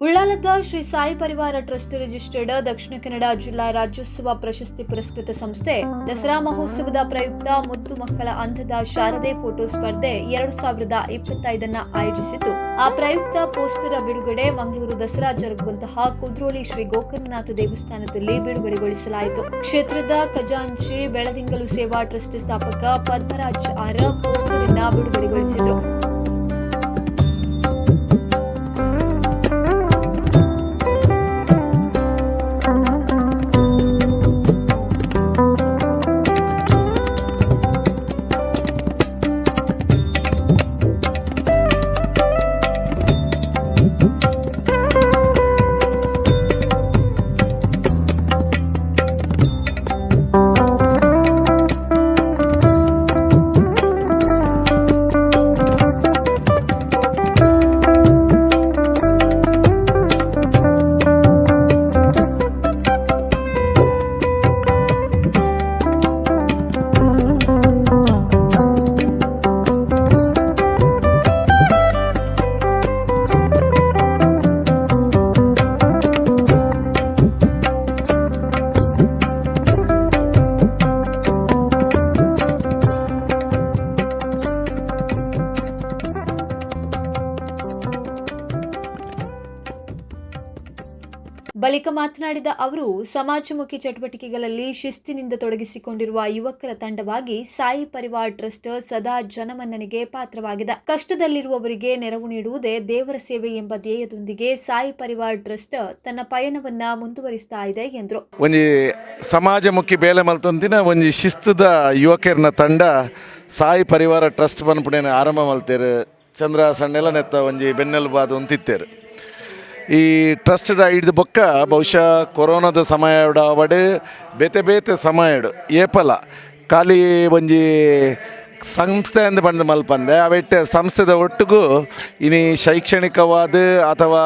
ಉಳ್ಳಾಲದ ಶ್ರೀ ಸಾಯಿ ಪರಿವಾರ trust registered Dakshina Kannada ಜಿಲ್ಲಾ ರಾಜ್ಯೋತ್ಸವ ಪ್ರಶಸ್ತಿ ಪುರಸ್ಕೃತ ಸಂಸ್ಥೆ ದಸರಾ ಮಹೋತ್ಸವದ ಪ್ರಯುಕ್ತ ಮುದ್ದು ಮಕ್ಕಳ ಅಂಧದ ಶಾರದೆ ಫೋಟೋ ಸ್ಪರ್ಧೆ ಎರಡು ಸಾವಿರದ ಇಪ್ಪತ್ತೈದನ್ನ ಆಯೋಜಿಸಿತು ಆ ಪ್ರಯುಕ್ತ ಪೋಸ್ಟರ್ ಬಿಡುಗಡೆ ಮಂಗಳೂರು ದಸರಾ ಜರುಗುವಂತಹ ಕುದ್ರೋಳಿ ಶ್ರೀ ಗೋಕರ್ಣನಾಥ ದೇವಸ್ಥಾನದಲ್ಲಿ ಬಿಡುಗಡೆಗೊಳಿಸಲಾಯಿತು. ಕ್ಷೇತ್ರದ ಖಜಾಂಚಿ, ಬೆಳದಿಂಗಲು ಸೇವಾ ಟ್ರಸ್ಟ್ ಸ್ಥಾಪಕ ಪದ್ಮರಾಜ್ ಆರ್ ಪೋಸ್ಟರ್ ಅನ್ನ ಬಿಡುಗಡೆಗೊಳಿಸಿದರು. ಬಳಿಕ ಮಾತನಾಡಿದ ಅವರು, ಸಮಾಜಮುಖಿ ಚಟುವಟಿಕೆಗಳಲ್ಲಿ ಶಿಸ್ತಿನಿಂದ ತೊಡಗಿಸಿಕೊಂಡಿರುವ ಯುವಕರ ತಂಡವಾಗಿ ಸಾಯಿ ಪರಿವಾರ್ ಟ್ರಸ್ಟ್ ಸದಾ ಜನಮನ್ನನಿಗೆ ಪಾತ್ರವಾಗಿದೆ. ಕಷ್ಟದಲ್ಲಿರುವವರಿಗೆ ನೆರವು ನೀಡುವುದೇ ದೇವರ ಸೇವೆ ಎಂಬ ಧ್ಯೇಯದೊಂದಿಗೆ ಸಾಯಿ ಪರಿವಾರ್ ಟ್ರಸ್ಟ್ ತನ್ನ ಪಯಣವನ್ನ ಮುಂದುವರಿಸ್ತಾ ಇದೆ ಎಂದರು. ಒಂದು ಸಮಾಜಮುಖಿ ಬೇಲೆ ಮಲ್ತೊಂದಿನ ಒಂದು ಶಿಸ್ತದ ಯುವಕರ್ನ ತಂಡ ಸಾಯಿ ಪರಿವಾರ ಟ್ರಸ್ಟ್ ಬಂದ್ಬಿಡೇನೆ ಆರಂಭ ಮಲ್ತೇರು. ಚಂದ್ರ ಸಣ್ಣೆಲ್ಲ ನೆತ್ತ ಒಂಜಿ ಬೆನ್ನೆಲುಬಾದು ಒಂತಿತ್ತೇರು ಈ ಟ್ರಸ್ಟ್ ಹಿಡಿದು ಬೊಕ್ಕ ಬಹುಶಃ ಕೊರೋನಾದ ಸಮಯಡ ಅವಡು ಬೇತೆ ಬೇತೆ ಸಮಯಡು ಏಪಲ, ಖಾಲಿ ಒಂಜಿ ಸಂಸ್ಥೆ ಅಂದು ಬಂದ ಮಲ್ಪಂದೆ. ಅವೆಟ್ಟೆ ಸಂಸ್ಥೆದ ಒಟ್ಟಿಗೂ ಇನಿ ಶೈಕ್ಷಣಿಕವಾದ ಅಥವಾ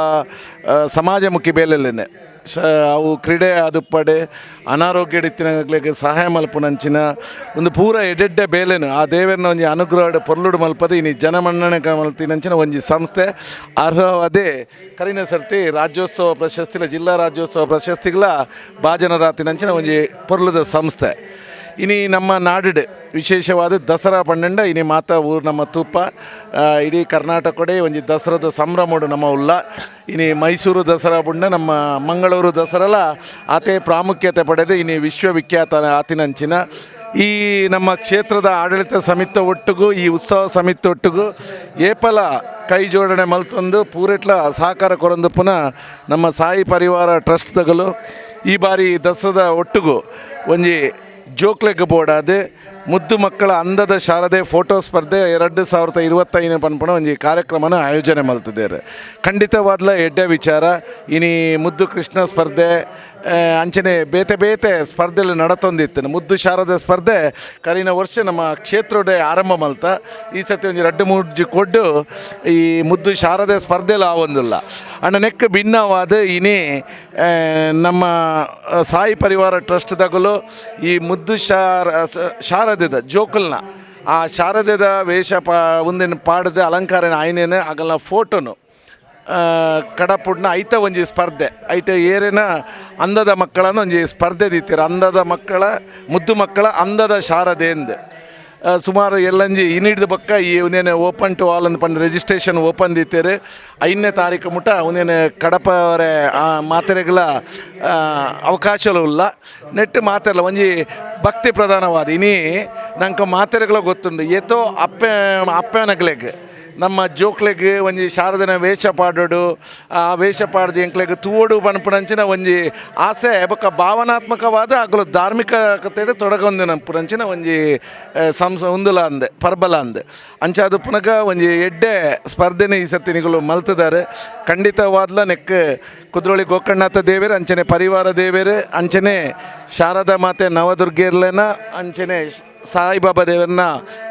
ಸಮಾಜಮುಖಿ ಬೇಲೆಲ್ಲೇನೆ ಶ ಅವು ಕ್ರೀಡೆ ಆದುಪ್ಪಡೆ ಅನಾರೋಗ್ಯ ಇತ್ತಿನಗಳಿಗೆ ಸಹಾಯ ಮಲ್ಪುನಂಚಿನ ಒಂದು ಪೂರ ಎಡೆಡ್ಡೆ ಬೇಲೆನು. ಆ ದೇವರನ್ನ ಒಂಜಿ ಅನುಗ್ರಹ ಪೊರ್ಲುಡು ಮಲ್ಪದ, ಇನಿ ಜನಮನ್ನಣೆ ಮಲ್ತಿನಂಚಿನ ಒಂಜಿ ಸಂಸ್ಥೆ. ಅರ್ಹವಾದೆ ಕರಿನ ಸರ್ತಿ ರಾಜ್ಯೋತ್ಸವ ಪ್ರಶಸ್ತಿಲ, ಜಿಲ್ಲಾ ರಾಜ್ಯೋತ್ಸವ ಪ್ರಶಸ್ತಿಗಳ ಭಾಜನರಾತಿನಂಚಿನ ಒಂಜಿ ಪೊರ್ಲುದ ಸಂಸ್ಥೆ. ಇನಿ ನಮ್ಮ ನಾಡಿಡ್, ವಿಶೇಷವಾದ ದಸರಾ ಪಂಡಂಡ ಇನಿ ಮಾತ ಊರು ನಮ್ಮ ತುಪ್ಪ ಇಡೀ ಕರ್ನಾಟಕಡೆ ಒಂಜಿ ದಸರಾದ ಸಂಭ್ರಮಡು ನಮ್ಮ ಉಲ್ಲ. ಇನಿ ಮೈಸೂರು ದಸರಾ ಬುಂಡ ನಮ್ಮ ಮಂಗಳೂರು ದಸರಲ, ಆತೆ ಪ್ರಾಮುಖ್ಯತೆ ಪಡೆದು ಇನಿ ವಿಶ್ವವಿಖ್ಯಾತ ಆತಿನಂಚಿನ. ಈ ನಮ್ಮ ಕ್ಷೇತ್ರದ ಆಡಳಿತ ಸಮಿತಿ ಒಟ್ಟಿಗೂ, ಈ ಉತ್ಸವ ಸಮಿತಿ ಒಟ್ಟಿಗೂ, ಏಪಲ ಕೈ ಜೋಡಣೆ ಮಲ್ತೊಂದು, ಪೂರೆಟ್ಲ ಸಹಕಾರ ಕೊರೊಂದು ಪುನಃ ನಮ್ಮ ಸಾಯಿ ಪರಿವಾರ ಟ್ರಸ್ಟ್ ತಗಲು, ಈ ಬಾರಿ ದಸರಾದ ಒಟ್ಟಿಗೂ, ಒಂಜಿ ಜೋಕ್ಲೆಗ್ ಬೋಡಾದೆ ಮುದ್ದು ಮಕ್ಕಳ ಅಂದದ ಶಾರದೆ ಫೋಟೋ ಸ್ಪರ್ಧೆ ಎರಡು ಸಾವಿರದ ಇರುವತ್ತೈದು ಪನ್ಪಣ ಒಂದು ಕಾರ್ಯಕ್ರಮನ ಆಯೋಜನೆ ಮಲ್ತಿದ್ದೇವೆ ಖಂಡಿತವಾದ್ಲ ಎಡ್ಡೆ ವಿಚಾರ, ಇನಿ ಮುದ್ದು ಕೃಷ್ಣ ಸ್ಪರ್ಧೆ ಅಂಚನೆ ಬೇತೆ ಬೇತೆ ಸ್ಪರ್ಧೆలు ನಡತೊಂದಿತ್ತು. ಮುದ್ದು ಶಾರದ ಸ್ಪರ್ಧೆ, ಕರೀನ ವರ್ಷ ನಮ್ಮ ಕ್ಷೇತ್ರಡೆ ಆರಂಭ ಮಲ್ತ ಈ ಸತಿ ಒಂದು ರಡ್ಡು ಮೂರ್ಜಿ ಕೊಡ್ಡು ಈ ಮುದ್ದು ಶಾರದೆ ಸ್ಪರ್ಧೆಲು ಆವೊಂದುಲ್ಲ ಅಣ್ಣ, ನೆಕ್ ಭಿನ್ನವಾದ ಇನಿ ನಮ್ಮ ಸಾಯಿ ಪರಿವಾರ ಟ್ರಸ್ಟ್ ತಗಲು ಈ ಮುದ್ದು ಶಾರ ಶಾರದೆದ ಜೋಕಲ್ನ, ಆ ಶಾರದದ ವೇಷ ಪಾ ಒಂದಿನ ಪಾಡದ ಅಲಂಕಾರನ ಆಯ್ನೇನೆ ಆಗಲ್ಲ ಫೋಟೋನು. ಕಡಪುಡ್ನ ಐತ ಒಂಜಿ ಸ್ಪರ್ಧೆ. ಐತ ಏರಿನ ಅಂದದ ಮಕ್ಕಳನ್ನು ಒಂಜಿ ಸ್ಪರ್ಧೆ ದಿತ್ತೀರ ಅಂದದ ಮಕ್ಕಳ ಮುದ್ದು ಮಕ್ಕಳ ಅಂದದ ಶಾರದೆ ಎಂದು. ಆ, ಸುಮಾರು ಎಲ್ಲಂಜಿ ಇನ್ನಿಡ್ದು ಬಕ್ಕ ಈ ಒಂದೇನೆ ಓಪನ್ ಟು ಆಲ್ ಅಂತ ಪಂಡ ರಿಜಿಸ್ಟ್ರೇಷನ್ ಓಪನ್ ದಿತ್ತೇರು ಐದನೇ ತಾರೀಕು ಮುಟ ಒಂದೇನೆ ಅವರೇ ಮಾತೆರೆಗಳ ಅವಕಾಶಗಳು ಇಲ್ಲ. ನೆಟ್ ಮಾತೆರಲ್ಲ ಒಂಜಿ ಭಕ್ತಿ ಪ್ರಧಾನವಾದ. ಇನಿ ನಂಗೆ ಮಾತೆರೆಗಳ ಗೊತ್ತುಂಡು. ಏತೋ ಅಪ್ಪೆ ಅಪ್ಪನಗ್ಲೆಗ್ ನಮ್ಮ ಜೋಕ್ಲೆಗ್ ಒಂಜಿ ಶಾರದನ ವೇಷ ಪಾಡೋಡು, ಆ ವೇಷ ಪಾಡ್ದು ಎಂಕ್ಲೆಗ್ ತೂವಡು ಪನ್ಪುನಂಚಿನ ಒಂಜಿ ಆಸೆ ಬೊಕ್ಕ ಭಾವನಾತ್ಮಕವಾದ ಆಗಲು ಧಾರ್ಮಿಕತೆಡ್ ತೊಡಗೊಂದಿನ ಪುನಂಚಿನ ಒಂಜಿ ಸಂಸ, ಉಂದುಲ ಅಂದೆ, ಪರ್ಬಲ ಅಂದೆ. ಅಂಚಾದ ಪುನಗ ಒಂಜಿ ಎಡ್ಡೆ ಸ್ಪರ್ಧೆನೆ ಈ ಸರ್ತಿ ನಿಗಳು ಮಲ್ತಿದ್ದಾರೆ ಖಂಡಿತವಾದ್ಲ ನೆಕ್ ಕುದ್ರೋಳಿ ಗೋಕರ್ಣನಾಥ ದೇವೇರು, ಅಂಚನೆ ಪರಿವಾರ ದೇವೇರು, ಅಂಚನೆ ಶಾರದಾ ಮಾತೆ ನವದುರ್ಗೆರ್ಲೆನ, ಅಂಚನೆ ಸಾಯಿಬಾಬಾ ದೇವರನ್ನ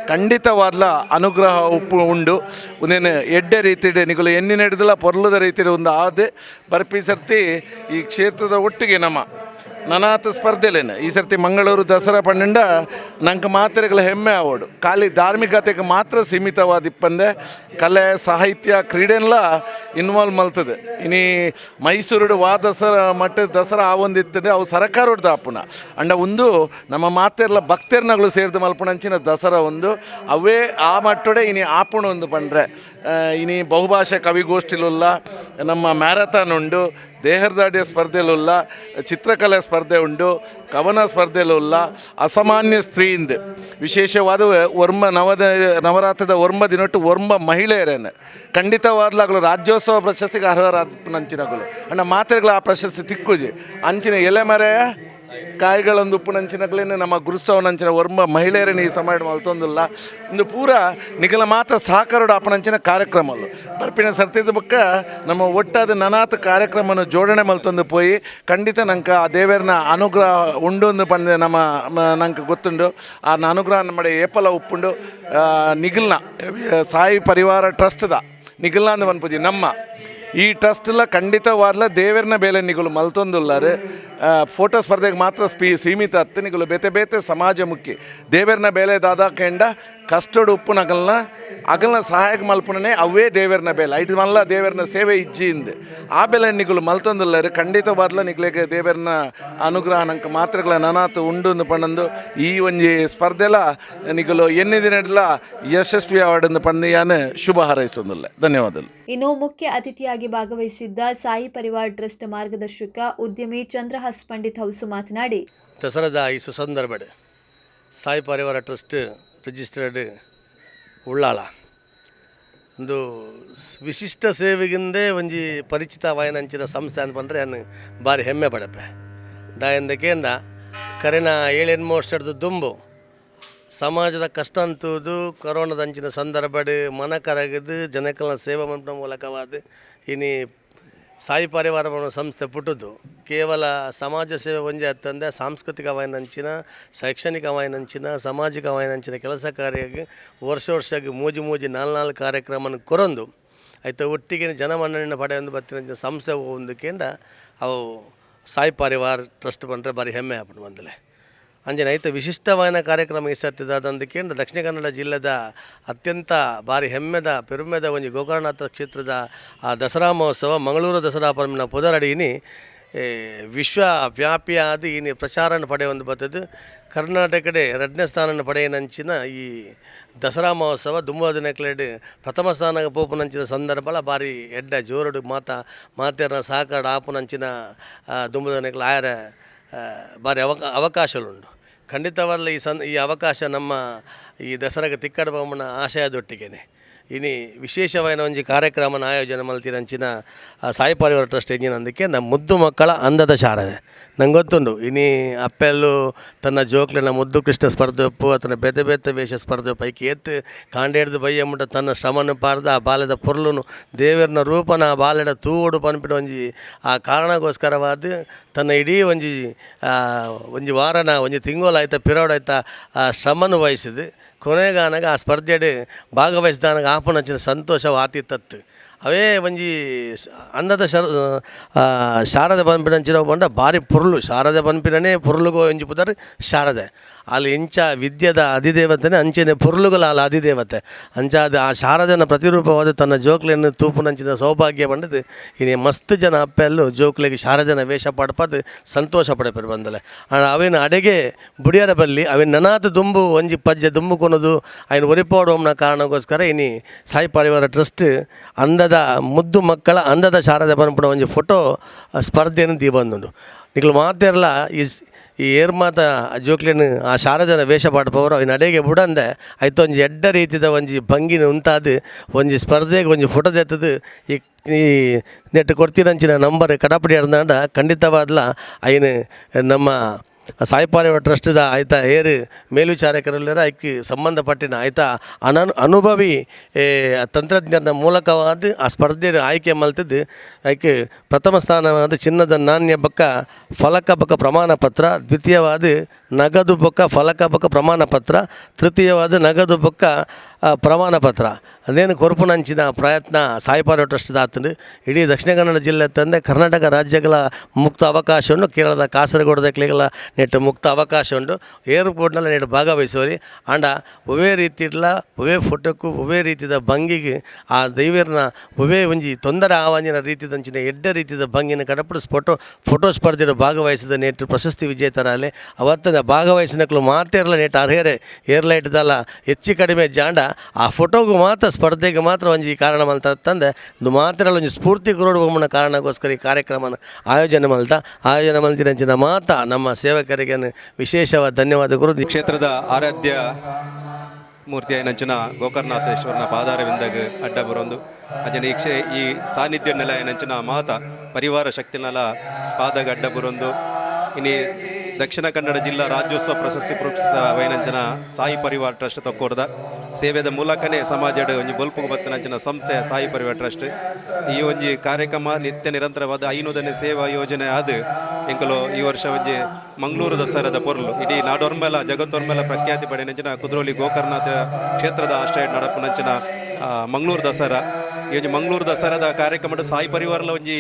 ಖಂಡಿತವಾದ ಅನುಗ್ರಹ ಉಪ್ಪು ಉಂಡು. ಒಂದೇನು ಎಡ್ಡೆ ರೀತಿಡೆ ನಿಗಲು ಎನ್ನಿನ ಹಿಡಿದಿಲ್ಲ ಪೊರ್ಲದ ರೀತಿಯ ಒಂದು ಆದೆ. ಬರ್ಪಿ ಸರ್ತಿ ಈ ಕ್ಷೇತ್ರದ ಒಟ್ಟಿಗೆ ನಮ್ಮ ನನಾತ ಸ್ಪರ್ಧೆಲೇನೆ ಈ ಸರ್ತಿ ಮಂಗಳೂರು ದಸರಾ ಪಂಡ ನಂಗೆ ಮಾತ್ರೆಗಳ ಹೆಮ್ಮೆ ಆವೋಡು ಖಾಲಿ ಧಾರ್ಮಿಕತೆಗೆ ಮಾತ್ರ ಸೀಮಿತವಾದ ಇಪ್ಪಂದೆ ಕಲೆ, ಸಾಹಿತ್ಯ ಕ್ರೀಡೆಲ್ಲ ಇನ್ವಾಲ್ವ್ ಮಲ್ತದೆ. ಇನಿ ಮೈಸೂರು ವಾ ದಸರಾ ಮಟ್ಟ ದಸರಾ ಆ ಒಂದಿತ್ತದೆ ಅವು ಸರಕಾರದ ಆಪುನ ಅಂಡ ಒಂದು ನಮ್ಮ ಮಾತೆರ್ಲ ಭಕ್ತರ್ನಗಳು ಸೇರಿದ ಮಲ್ಪುಣಂಚಿನ ದಸರಾ ಒಂದು. ಅವೇ ಆ ಮಟ್ಟೊಡೆ ಇನಿ ಆಪುಣ ಒಂದು ಪಂಡ್ರೆ ಇನಿ ಬಹುಭಾಷಾ ಕವಿಗೋಷ್ಠಿಲುಲ್ಲ, ನಮ್ಮ ಮ್ಯಾರಥಾನ್ ಉಂಡು ದೇಹದಾಡಿಯ ಸ್ಪರ್ಧೆಲುಲ್ಲ ಚಿತ್ರಕಲೆ ಸ್ಪರ್ಧೆ ಉಂಡು ಕವನ ಸ್ಪರ್ಧೆಲುಲ್ಲ ಅಸಾಮಾನ್ಯ ಸ್ತ್ರೀಯಿಂದ ವಿಶೇಷವಾದ ವರ್ಮ ನವದ, ನವರಾತ್ರದ ವರ್ಮ ದಿನೊಟ್ಟು ವರ್ಮ ಮಹಿಳೆಯರೇನು. ಖಂಡಿತವಾದ್ಲಾಗಲು ರಾಜ್ಯೋತ್ಸವ ಪ್ರಶಸ್ತಿಗೆ ಅರ್ಹರಾದ ನಂಚಿನಗಳು ಅಣ್ಣ, ಮಾತ್ರೆಗಳು ಆ ಪ್ರಶಸ್ತಿ ತಿಕ್ಕುಜಿ. ಅಂಚಿನ ಎಲೆಮರೆಯ ಕಾಯಿಗಳೊಂದು ಉಪ್ಪುನಂಚಿನಗಳೇನೆ ನಮ್ಮ ಗುರುತ್ಸವನಂಚಿನ ವರ್ಮ ಮಹಿಳೆಯರನ್ನು ಈ ಸಮಾಡ ಮಲ್ತೊಂದಿಲ್ಲ. ಇಂದು ಪೂರ ನಿಖಲ ಮಾತ ಸಹಕಾರೋಡು ಅಪನಂಚಿನ ಕಾರ್ಯಕ್ರಮಗಳು ಬರ್ಪಿನ ಸರ್ತಿದ ಬಕ್ಕ ನಮ್ಮ ಒಟ್ಟಾದ ನನಾತ್ ಕಾರ್ಯಕ್ರಮನ ಜೋಡಣೆ ಮಲ್ತೊಂದು ಪೋಯಿ, ಖಂಡಿತ ನಂಕ ಆ ದೇವರನ್ನ ಅನುಗ್ರಹ ಉಂಡು ಅಂದು ಬಂದೆ ನಮ್ಮ ನಂಗೆ ಗೊತ್ತುಂಡು. ಆ ಅನುಗ್ರಹ ನಮ್ಮ ಏಪಲ ಉಪ್ಪುಂಡು. ನಿಗಿಲ್ನ ಸಾಯಿ ಪರಿವಾರ ಟ್ರಸ್ಟ್ದ ನಿಖಿಲ್ನ ಅಂದ್ ಪನ್ಪುಜಿ ನಮ್ಮ. ಈ ಟ್ರಸ್ಟ್ಲ ಖಂಡಿತವಾದ್ಲ ದೇವರನ್ನ ಬೇಲೆ ನಿಗಲು ಮಲ್ತೊಂದುಲ್ಲಾರು. ಫೋಟೋ ಸ್ಪರ್ಧೆಗೆ ಮಾತ್ರ ಸ್ಪೀ, ಸೀಮಿತ ಅತ್ತಿನಿಗಳು ಬೇತೆ ಬೇತೆ ಸಮಾಜ ಸಮಾಜಮುಖಿ ದೇವರನ ಬೇಲೆ ದಾದಾ ಕೆಂಡ ಉಪ್ಪು ನಗಲ್ನ ಅಗಲ್ನ ಸಹಾಯಕ ಮಲ್ಪುನೇ ಅವೇ ದೇವರನ ಬೇಲೆ. ಐದು ಮಲ್ಲ ದೇವರನ ಸೇವೆ ಇಜ್ಜಿಯಿಂದ ಆ ಬೆಲೆ ನಿಗಳು ಖಂಡಿತ ಖಂಡಿತವಾದ್ಲ ನಿಗ್ಲೆಗೆ ದೇವರನ ಅನುಗ್ರಹ ನಂಗೆ ಮಾತ್ರಗಳ ನನಾತು ಉಂಡು ಪಣ್ಣಂದು. ಈ ಒಂಜಿ ಸ್ಪರ್ಧೆಲ ನಿಗಳು ಎನ್ನಿ ದಿನಡ್ಲ ಯಶಸ್ವಿ ಅವಾರ್ಡ್ ಪಂದಿಯಾನ ಶುಭ ಹಾರೈಸೊಂದಿಲ್ಲ. ಧನ್ಯವಾದಗಳು. ಇನ್ನು ಮುಖ್ಯ ಅತಿಥಿಯಾಗಿ ಭಾಗವಹಿಸಿದ್ದ ಸಾಯಿ ಪರಿವಾರ್ ಟ್ರಸ್ಟ್ ಮಾರ್ಗದರ್ಶಕ, ಉದ್ಯಮಿ ಚಂದ್ರಹಾಸ್ ಪಂಡಿತ್ ಹೌಸು ಮಾತನಾಡಿ, ದಸರಾದ ಈ ಸುಸಂದರ್ಭಡ್ ಸಾಯಿ ಪರಿವಾರ ಟ್ರಸ್ಟ್ ರಿಜಿಸ್ಟರ್ಡ್ ಉಳ್ಳಾಳ. ಒಂದು ವಿಶಿಷ್ಟ ಸೇವೆಗಿಂದೇ ಒಂಜಿ ಪರಿಚಿತವಾಯನಂಚಿನ ಸಂಸ್ಥೆ ಅಂತ ಬಂದರೆ ನಾನು ಭಾರಿ ಹೆಮ್ಮೆ ಪಡಪೆ. ದಾಯಂದಕೇಂದ ಕರೆನ ಏಳೆನ್ ವರ್ಷದ ದುಂಬು, ಸಮಾಜದ ಕಷ್ಟ ಅಂತೂದು, ಕೊರೋನಾದಂಚಿನ ಸಂದರ್ಭಡ್ ಮನ ಕರಗದು, ಜನಕಲ್ನ ಸೇವೆ ಮಲ್ಪನ ಮೂಲಕವಾದ ಇನಿ ಸಾಯಿ ಪರಿವಾರ ಸಂಸ್ಥೆ ಪುಟ್ಟದ್ದು. ಕೇವಲ ಸಮಾಜ ಸೇವೆ ಒಂದೇ ಅತ್ತಂದೆ ಸಾಂಸ್ಕೃತಿಕವಾಯಿನಂಚಿನ ಶೈಕ್ಷಣಿಕವಾಯಿನಂಚಿನ ಸಾಮಾಜಿಕವಾಯಿನಂಚಿನ ಕೆಲಸ ಕಾರ್ಯಕ್ಕೆ ವರ್ಷ ವರ್ಷಕ್ಕೆ ಮೋಜಿ ಮೋಜಿ ನಾಲ್ ನಾಲ್ಕು ಕಾರ್ಯಕ್ರಮನ ಕೊರೊಂದು. ಆಯ್ತು ಒಟ್ಟಿಗೆ ಜನಮನ್ನಣೆಯನ್ನು ಪಡೆಯೊಂದು ಬತ್ತಿನ ಸಂಸ್ಥೆ ಒಂದು ಅವು ಸಾಯಿ ಪರಿವಾರ ಟ್ರಸ್ಟ್ ಬಂದರೆ ಬಾರಿ ಹೆಮ್ಮೆ ಆಗ್ಬಿಟ್ಟು ಬಂದಲೆ ಅಂಜನೆ ವಿಶಿಷ್ಟವಾದ ಕಾರ್ಯಕ್ರಮ ಇಸತ್ತಿದಂದು ಕೇಂದ್ರ ದಕ್ಷಿಣ ಕನ್ನಡ ಜಿಲ್ಲೆದ ಅತ್ಯಂತ ಭಾರಿ ಹೆಮ್ಮೆದ, ಪೆರುಮೆದ ಒಂದು ಗೋಕರ್ಣನಾಥ ಕ್ಷೇತ್ರದ ಆ ದಸರಾ ಮಹೋತ್ಸವ ಮಂಗಳೂರು ದಸರಾ ಪರಮಿನ ಪುದರಡಿನಿ ವಿಶ್ವ ವಿಶ್ವವ್ಯಾಪಿಯಾದ ಈ ಪ್ರಚಾರನ ಒಂದು ಬರ್ತದೆ. ಕರ್ನಾಟಕಡೆ ಎರಡನೇ ಸ್ಥಾನ ಪಡೆಯನಂಚಿನ ಈ ದಸರಾ ಮಹೋತ್ಸವ ದುಂಬದ ನೆಕ್ಲೆಡ್ ಪ್ರಥಮ ಸ್ಥಾನ ಪೋಪುನಂಚಿನ ಸಂದರ್ಭಲ ಭಾರಿ ಎಡ್ಡ ಜೋರಡು ಮಾತ, ಮಾತೇರನ ಸಹಕಾರ ಆಪುನಂಚಿನ ದುಂಬದ ನೆಕ್ಲ ಆಯರ ಭಾರಿ ಅವಕ ಖಂಡಿತವಾಗಲಿ ಈ ಸನ್ ಈ ಅವಕಾಶ ನಮ್ಮ ಈ ದಸರಾಗೆ ತಿಕ್ಕಡಬಮ್ಮನ ಆಶಯದೊಟ್ಟಿಗೆನೆ. ಇನಿ ವಿಶೇಷವಾದ ಒಂಜಿ ಕಾರ್ಯಕ್ರಮನ ಆಯೋಜನೆ ಮಲ್ತಿರಂಚಿನ ಸಾಯಿ ಪರಿವಾರ ಟ್ರಸ್ಟ್ ಎಂಜಿನಂದಕ್ಕೆ ನಮ್ಮ ಮುದ್ದು ಮಕ್ಕಳ ಅಂದದ ಶಾರದೆ. ನಂಗೆ ಗೊತ್ತುಂಡು ಇನ್ನು ಅಪ್ಪೆಲ್ಲು ತನ್ನ ಜೋಕ್ಲಿನ ಮುದ್ದು ಕೃಷ್ಣ ಸ್ಪರ್ಧೆ ಒಪ್ಪು ಬೇತೆ ಬೇತೆ ವೇಷ ಸ್ಪರ್ಧೆ ಪೈಕಿ ಎತ್ತು ಕಾಂಡೇಡ್ದು ಬೈಯ ಮುಟ್ಟ ತನ್ನ ಶ್ರಮನ ಪಾರ್ದ, ಆ ಬಾಲ್ಯದ ಪೊರ್ಲುನು ದೇವರನ ರೂಪನ, ಆ ಬಾಲ್ಯದ ತೂವಡು ಪನ್ಪಿನ ಒಂಜಿ ಆ ಕಾರಣಗೋಸ್ಕರವಾದ ತನ್ನ ಇಡೀ ಒಂಜಿ ಒಂಜಿ ವಾರನ, ಒಂಜಿ ಆಯ್ತಾ, ಆ ಶ್ರಮನ ವಹಿಸಿದು. ಕೊನೆಗಾನಾಗ ಆ ಸ್ಪರ್ಧೆಡ್ ಭಾಗವಹಿಸಿದಾನಾಗ ಆಪುನಂಚಿನ ಸಂತೋಷ ಆತಿತ್ತತ್ತು ಅವೇ ಒಂಜಿ ಅಂದದ ಶರ ಶಾರದೆ ಪನ್ಪಿನಂಚಿನ ಬಂಡ ಭಾರಿ ಪುರುಳು. ಶಾರದೆ ಪನ್ಪಿನನೇ ಪುರುಳುಗೋ ಎಂಜಿ ಪುದರ್ ಶಾರದೆ. ಅಲ್ಲಿ ಇಂಚ ವಿದ್ಯದ ಅಧಿದೇವತೆನೇ, ಅಂಚೆನೆ ಪುರುಳುಗಳ ಅಲ್ಲ ಅಧಿದೇವತೆ. ಅಂಚಾದ ಆ ಶಾರದನ ಪ್ರತಿರೂಪವಾದ ತನ್ನ ಜೋಕ್ಲೆಯನ್ನು ತೂಪುನಂಚಿನ ಸೌಭಾಗ್ಯ ಬಂಡದು ಇನ್ನು ಮಸ್ತ್ ಜನ ಅಪ್ಪೆಲ್ಲು ಜೋಕ್ಲೆಗೆ ಶಾರದನ ವೇಷ ಪಡ್ಪದು ಸಂತೋಷ ಪಡೆಪರು ಬಂದಲೆ. ಅವಿನ ಅಡೆಗೆ ಬುಡಿಯರ ಬಲ್ಲಿ, ಅವಿನ ನನಾತ ದುಂಬು ಒಂಜಿ ಪಜ್ಜೆ ದುಂಬು ಕೊನದು, ಅವಿನ ಒರಿಪೋಡೋಮ್ನ ಕಾರಣಕ್ಕೋಸ್ಕರ ಇನಿ ಸಾಯಿ ಪರಿವಾರ ಟ್ರಸ್ಟ್ ಅಂದದ ಮುದ್ದು ಮಕ್ಕಳ ಅಂದದ ಶಾರದ ಪನ್ಪುಣ ಒಂಜಿ ಫೋಟೋ ಸ್ಪರ್ಧೆಯನ್ನು ದಿ ಬಂದುಂಡು ನಿಕ್ಲು ಮಾತೆರ್ಲ, ಈ ಏರ್ಮಾತ ಜೋಕ್ಲೆನ್ ಆ ಶಾರದನ ವೇಷ ಪಾಡ್ಪವರು ಅವಿನ ಅಡೆಗೆ ಬುಡಂದೆ ಒಂಜಿ ಎಡ್ಡ ರೀತಿದ ಒಂಜಿ ಭಂಗಿನ ಉಂತಾದ್, ಒಂಜಿ ಸ್ಪರ್ಧೆಗೆ ಒಂಜಿ ಫೋಟೋ ತೆತ್ತದು ಈ ಈ ನೆಟ್ ಕೊಡ್ತೀರಂಚಿನ ನಂಬರ್ ಕಡಪಡಿ ಅರ್ದಾಂಡ ಖಂಡಿತವಾದ್ಲ ಅಯ್ಯನ ನಮ್ಮ ಸಾಯಿಪಾರೇವ ಟ್ರಸ್ಟ್ದ ಆಯ್ತಾ ಏರಿ ಮೇಲ್ವಿಚಾರಕರಲ್ಲರ ಐಕ್ಕೆ ಸಂಬಂಧಪಟ್ಟಿನ ಆಯ್ತ ಅನನು ಅನುಭವಿ ತಂತ್ರಜ್ಞರ ಮೂಲಕವಾದ ಆ ಸ್ಪರ್ಧೆ ಆಯ್ಕೆ ಮಲ್ತಿದ್ದು ಆಯ್ಕೆ ಪ್ರಥಮ ಸ್ಥಾನವಾದ ಚಿನ್ನದ ನಾಣ್ಯ ಬಕ್ಕ ಫಲಕ ಬಕ್ಕ ಪ್ರಮಾಣ ಪತ್ರ ದ್ವಿತೀಯವಾದ ನಗದು ಬುಕ್ಕ ಫಲಕ ಬುಕ್ಕ ಪ್ರಮಾಣ ಪತ್ರ, ತೃತೀಯವಾದ ನಗದು ಬುಕ್ಕ ಪ್ರಮಾಣ ಪತ್ರ. ಅದೇನು ಕೊರಪುನಂಚಿನ ಪ್ರಯತ್ನ ಸಾಯಿಪಾರ ಟ್ರಸ್ಟ್ ಆತಂದು ಇಡೀ ದಕ್ಷಿಣ ಕನ್ನಡ ಜಿಲ್ಲೆ ತಂದೆ ಕರ್ನಾಟಕ ರಾಜ್ಯಗಳ ಮುಕ್ತ ಅವಕಾಶ ಉಂಟು ಕೇರಳದ ಕಾಸರಗೋಡದ ಕ್ಲಿಗಳ ನೆಟ್ಟು ಮುಕ್ತ ಅವಕಾಶ ಉಂಡು ಏರ್ಪೋರ್ಟ್ನಲ್ಲಿ ನೆಟ್ಟು ಭಾಗವಹಿಸುವಲ್ಲಿ ಆಂಡ ಒವೇ ರೀತಿಡ್ಲ ಒವೇ ಫೋಟೋಕ್ಕೂ ಒವೇ ರೀತಿಯ ಭಂಗಿಗೆ ಆ ದೈವರ್ನ ಒವೇ ಒಂಜಿ ತೊಂದರೆ ಆವಾಂಜಿನ ರೀತಿದಂಚಿನ ಎಡ್ಡ ರೀತಿಯ ಭಂಗಿನ ಕಡಪಡು ಫೋಟೋ ಫೋಟೋ ಸ್ಪರ್ಧೆಡು ಭಾಗವಹಿಸಿದ ನೆಟ್ಟು ಪ್ರಶಸ್ತಿ ವಿಜೇತರಲ್ಲಿ ಅವತ್ತಿನ ಭಾಗವಹಿಸಿನಕ್ಲು ಮಾತ್ರ ಇರಲ್ಲ ನೆಟ್ಟು ಅರ್ಹರೆ ಏರ್ಲೈಟ್ದಲ್ಲ ಹೆಚ್ಚು ಕಡಿಮೆ ಜಾಂಡ. ಆ ಫೋಟೋಗೂ ಮಾತ್ರ, ಸ್ಪರ್ಧೆಗೆ ಮಾತ್ರ ಒಂಜಿ ಕಾರಣ ಅಂತ ತಂದೆ. ಇದು ಮಾತ್ರ ಒಂದು ಸ್ಫೂರ್ತಿ ಕೊರಡು ಬೊಮ್ಮನ ಕಾರಣಕ್ಕೋಸ್ಕರ ಈ ಕಾರ್ಯಕ್ರಮನ ಆಯೋಜನೆ ಮಲ್ತ ಆಯೋಜನೆ ಮಲ್ತಿರಂಚಿನ ಮಾತ ನಮ್ಮ ಸೇವಕರಿಗೆ ವಿಶೇಷವಾದ ಧನ್ಯವಾದಗಳು ಗುರು. ಕ್ಷೇತ್ರದ ಆರಾಧ್ಯ ಮೂರ್ತಿ ನಂಚಿನ ಗೋಕರ್ಣನಾಥೇಶ್ವರನ ಪಾದಾರವಿಂದಾಗ ಅಡ್ಡ ಬರೊಂದು. ಅಜನ ಈ ಕ್ಷೇ ಈ ಸಾನ್ನಿಧ್ಯ ನೆಲ ನಂಚಿನ ಮಾತ ಪರಿವಾರ ಶಕ್ತಿ ನೆಲ ಪಾದಗ ಅಡ್ಡ ಬರೊಂದು. ಇನಿ ದಕ್ಷಿಣ ಕನ್ನಡ ಜಿಲ್ಲಾ ರಾಜ್ಯೋತ್ಸವ ಪ್ರಶಸ್ತಿ ಪುರಸ್ಕೃತ ವೈನಂಜನ ಸಾಯಿ ಪರಿವಾರ ಟ್ರಸ್ಟ್ ತಕ್ಕೋರ್ದ ಸೇವೆದ ಮೂಲಕನೇ ಸಮಾಜದ ಒಂಜಿ ಬಲ್ಪು ಬತ್ತನಂಚಿನ ಸಂಸ್ಥೆ ಸಾಯಿ ಪರಿವಾರ ಟ್ರಸ್ಟ್. ಈ ಒಂಜಿ ಕಾರ್ಯಕ್ರಮ ನಿತ್ಯ ನಿರಂತರವಾದ ಐನೂದನೇ ಸೇವಾ ಯೋಜನೆ ಆದ ಎಂಕಲು ಈ ವರ್ಷ ಒಂಜಿ ಮಂಗಳೂರು ದಸರಾದ ಪೊರ್ಲು. ಇಡೀ ನಾಡೋರ್ಮೆಲ, ಜಗತ್ತೋರ್ಮೆಲ ಪ್ರಖ್ಯಾತಿ ಪಡೆಯಂಚಿನ ಕುದ್ರೋಲಿ ಗೋಕರ್ನಾಥ ಕ್ಷೇತ್ರದ ಆಶ್ರಯ ನಡಪುನಂಚಿನ ನಂಚಿನ ಮಂಗಳೂರು ದಸರಾ. ಈ ಒಂಜಿ ಮಂಗಳೂರು ದಸರಾದ ಕಾರ್ಯಕ್ರಮದ ಸಾಯಿ ಪರಿವಾರಲ ಒಂಜಿ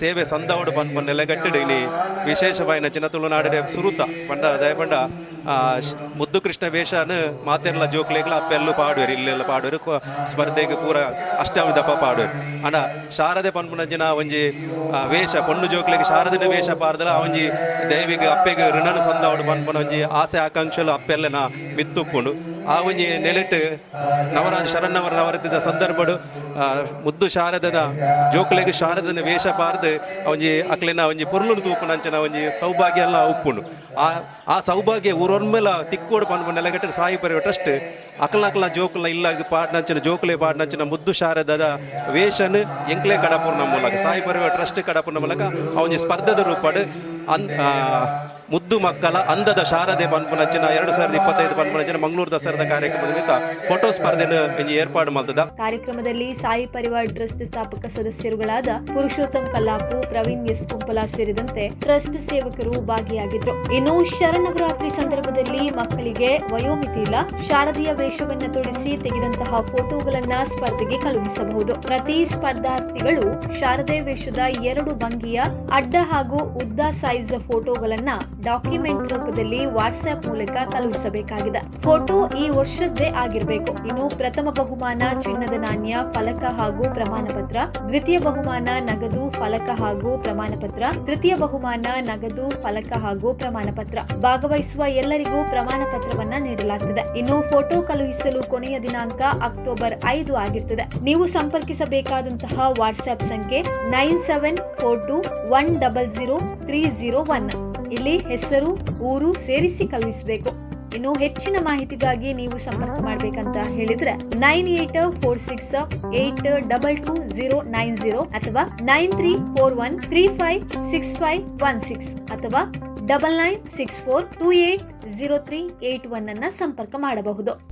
ಸೇವೆ ಸಂದವಡು ಪನ್ ಪನ್ ನೆಲೆಗಟ್ಟಿಡು. ಇನಿ ವಿಶೇಷವಾಯಿನ ಚಿನ್ನ ತುಳುನಾಡ ಸುರುತ. ಪಂಡ ದಯಪಂಡ ಮುದ್ದು ಕೃಷ್ಣ ವೇಷನ ಮಾತೆರ್ಲ ಜೋಕ್ಲೆಗ್ಲ ಅಪ್ಪೆಲ್ಲೂ ಪಾಡುವರು. ಇಲ್ಲೆಲ್ಲ ಪಾಡುವರು. ಸ್ಪರ್ಧೆಗೆ ಪೂರ ಅಷ್ಟಾವಿದಪ್ಪ ಪಾಡುವರು. ಅಣ್ಣ ಶಾರದೆ ಪನ್ಪುನಂಜಿನ ಒಂಜಿ ಆ, ವೇಷ ಪೊಣ್ಣು ಜೋಕ್ಲೆಗೆ ಶಾರದಿನ ವೇಷ ಪಾರ್ದಲ ಅವಂಜಿ ದೇವಿಗೆ ಅಪ್ಪೆಗೆ ಋಣನ ಸಂದವಡು ಪನ್ಪುನ ಒಂಜಿ ಆಸೆ ಆಕಾಂಕ್ಷಲು ಅಪ್ಪೆಲ್ಲನ ಮಿತ್ತುಪ್ಪುಂಡು. ಆ ಒಂಜಿ ನೆಲೆಟ್ ನವರಾಜ ಶರಣ್ಣವರ ನವರತ್ತಿದ ಸಂದರ್ಭಡು ಮುದ್ದು ಶಾರದದ ಜೋಕ್ಲೆಗೆ ಶಾರದನ ವೇಷ ಪಾರ್ದು ಅವನಿ ಅಕ್ಲಿನ ಒಂಜಿ ಪೊರ್ಲುನು ತೂಪುನಂಚಿನ ಒಂಜಿ ಸೌಭಾಗ್ಯ ಎಲ್ಲ ಉಪ್ಪುಂಡು ಆ ಆ ಸೌಭಾಗ್ಯ ಊರೊರ್ಮೆಲ ತಿಕ್ಕೋಡು ಪನ್ಪು ನೆಲಗಟ್ಟೆ ಸಾಯಿ ಪರಿವ ಟ್ರಸ್ಟ್ ಅಕ್ಲ ಅಕ್ಲ ಜೋಕ್ಲ ಇಲ್ಲ ಪಾಡ್ನಂಚಿನ ಜೋಕ್ಲೆ ಪಾಡ್ನಂಚಿನ ಮುದ್ದು ಶಾರದದ ವೇಷನ್ ಎಂಕ್ಲೆ ಕಡಪುರ್ನ ಮೂಲಕ ಸಾಯಿ ಪರಿವ ಟ್ರಸ್ಟ್ ಕಡಪುರ್ನ ಮೂಲಕ ಅವನಿ ಸ್ಪರ್ಧದ ರೂಪಡ್. ಅನ್ ಮುದ್ದು ಮಕ್ಕಳ ಅಂದದ ಶಾರದೆ ಪನ್ಪುನಂಚಿನ ಎರಡು ಸಾವಿರದ ಇಪ್ಪತ್ತೈದು ಪನ್ಪುನಂಚಿನ ಮಂಗಳೂರು ದಸರಾದ ಕಾರ್ಯಕ್ರಮ ನಿಮಿತ್ತ ಫೋಟೋ ಸ್ಪರ್ಧೆಯನ್ನು ಏರ್ಪಾಡು ಮಾಡ್ತದ. ಕಾರ್ಯಕ್ರಮದಲ್ಲಿ ಸಾಯಿ ಪರಿವಾರ್ ಟ್ರಸ್ಟ್ ಸ್ಥಾಪಕ ಸದಸ್ಯರುಗಳಾದ ಪುರುಷೋತ್ತಮ್ ಕಲ್ಲಾಪು, ಪ್ರವೀಣ್ ಎಸ್ ಕುಂಪಲ ಸೇರಿದಂತೆ ಟ್ರಸ್ಟ್ ಸೇವಕರು ಭಾಗಿಯಾಗಿದ್ರು. ಇನ್ನು ಶರಣವರಾತ್ರಿ ಸಂದರ್ಭದಲ್ಲಿ ಮಕ್ಕಳಿಗೆ ವಯೋಮಿತಿ ಇಲ್ಲ. ಶಾರದೀಯ ವೇಷವನ್ನು ತೊಡಿಸಿ ತೆಗೆದಂತಹ ಫೋಟೋಗಳನ್ನ ಸ್ಪರ್ಧೆಗೆ ಕಳುಹಿಸಬಹುದು. ಪ್ರತಿ ಸ್ಪರ್ಧಾರ್ಥಿಗಳು ಶಾರದೆ ವೇಷದ ಎರಡು ಭಂಗಿಯ ಅಡ್ಡ ಹಾಗೂ ಉದ್ದ ಸೈಜ್ ಫೋಟೋಗಳನ್ನ ಡಾಕ್ಯುಮೆಂಟ್ ರೂಪದಲ್ಲಿ ವಾಟ್ಸ್ಆಪ್ ಮೂಲಕ ಕಳುಹಿಸಬೇಕಾಗಿದೆ. ಫೋಟೋ ಈ ವರ್ಷದ್ದೇ ಆಗಿರಬೇಕು. ಇನ್ನು ಪ್ರಥಮ ಬಹುಮಾನ, ಚಿನ್ನದ ನಾಣ್ಯ, ಫಲಕ ಹಾಗೂ ಪ್ರಮಾಣ ಪತ್ರ ದ್ವಿತೀಯ ಬಹುಮಾನ, ನಗದು, ಫಲಕ ಹಾಗೂ ಪ್ರಮಾಣ ಪತ್ರ ತೃತೀಯ ಬಹುಮಾನ, ನಗದು, ಫಲಕ ಹಾಗೂ ಪ್ರಮಾಣ ಪತ್ರ ಭಾಗವಹಿಸುವ ಎಲ್ಲರಿಗೂ ಪ್ರಮಾಣ ಪತ್ರವನ್ನ ನೀಡಲಾಗುತ್ತದೆ ಇನ್ನು ಫೋಟೋ ಕಳುಹಿಸಲು ಕೊನೆಯ ದಿನಾಂಕ ಅಕ್ಟೋಬರ್ ಐದು ಆಗಿರ್ತದೆ. ನೀವು ಸಂಪರ್ಕಿಸಬೇಕಾದಂತಹ ವಾಟ್ಸ್ಆಪ್ ಸಂಖ್ಯೆ nine seven four two one double zero three zero one. ಇಲ್ಲಿ ಹೆಸರು, ಊರು ಸೇರಿಸಿ ಕಳುಹಿಸಬೇಕು ಇನ್ನು ಹೆಚ್ಚಿನ ಮಾಹಿತಿಗಾಗಿ ನೀವು ಸಂಪರ್ಕ ಮಾಡಬೇಕಂತ ಹೇಳಿದ್ರೆ nine eight four six eight double two zero nine zero ಅಥವಾ nine three four one three five six five one six ಅಥವಾ double nine six four two eight zero three eight one ಅನ್ನ ಸಂಪರ್ಕ ಮಾಡಬಹುದು.